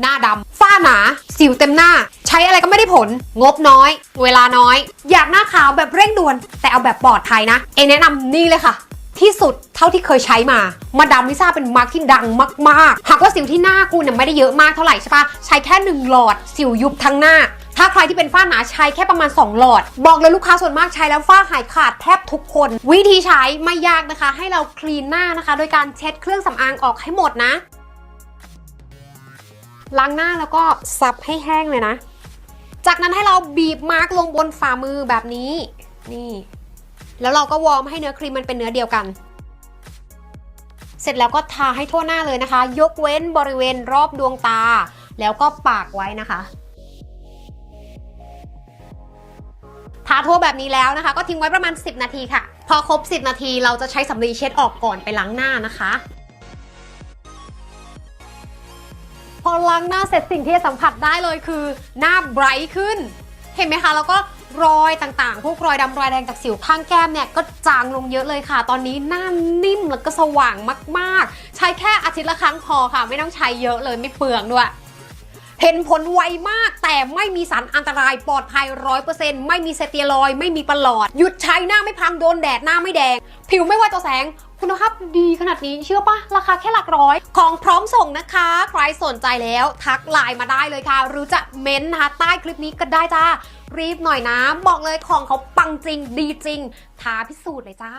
หน้าดำฝ้าหนา สิวเต็มหน้า ใช้อะไรก็ไม่ได้ผล งบน้อย เวลาน้อย อยากหน้าขาวแบบเร่งด่วน แต่เอาแบบปลอดภัยนะ เอแนะนำนี่เลยค่ะ ที่สุดเท่าที่เคยใช้มา มาดามลิซ่าเป็นมาร์กที่ดังมากๆ หากว่าสิวที่หน้ากูเนี่ยไม่ได้เยอะมากเท่าไหร่ใช่ปะใช้แค่หนึ่งหลอด สิวยุบทั้งหน้าถ้าใครที่เป็นฝ้าหนาใช้แค่ประมาณ 2 หลอด บอกเลยลูกค้าส่วนมากใช้แล้วฝ้าหายขาดแทบทุกคน วิธีใช้ไม่ยากนะคะ ให้เราคลีนหน้านะคะ โดยการเช็ดเครื่องสำอางออกให้หมดนะ ล้างหน้าแล้วก็ซับให้แห้งเลยนะ จากนั้นให้เราบีบมาร์กลงบนฝ่ามือแบบนี้ นี่ แล้วเราก็วอร์มให้เนื้อครีมมันเป็นเนื้อเดียวกัน เสร็จแล้วก็ทาให้ทั่วหน้าเลยนะคะ ยกเว้นบริเวณรอบดวงตา แล้วก็ปากไว้นะคะทาทั่วแบบนี้แล้วนะคะ ก็ทิ้งไว้ประมาณ 10 นาทีค่ะ พอครบ 10 นาทีเราจะใช้สำลีเช็ดออกก่อนไปล้างหน้านะคะ พอล้างหน้าเสร็จสิ่งที่สัมผัสได้เลยคือ หน้าไบรท์ขึ้น เห็นไหมคะ แล้วก็รอยต่างๆ พวกรอยดำรอยแดงจากสิวข้างแก้มเนี่ย ก็จางลงเยอะเลยค่ะ ตอนนี้หน้านิ่มแล้วก็สว่างมากๆ ใช้แค่อาทิตย์ละครั้งพอค่ะ ไม่ต้องใช้เยอะเลยไม่เปลืองด้วย เห็นผลไวมากแต่ไม่มีสารอันตรายปลอดภัยร้อยเปอร์เซ็นต์ไม่มีสเตียรอยด์ไม่มีประหลอด หยุดใช้หน้าไม่พังโดนแดดหน้าไม่แดง ผิวไม่ว่าต่อแสงคุณภาพดีขนาดนี้เชื่อปะราคาแค่หลักร้อย ของพร้อมส่งนะคะ ใครสนใจแล้วทักไลน์มาได้เลยค่ะ หรือจะเม้นต์นะคะใต้คลิปนี้ก็ได้จ้า รีบหน่อยนะ บอกเลยของเขาปังจริงดีจริงท้าพิสูจน์เลยจ้า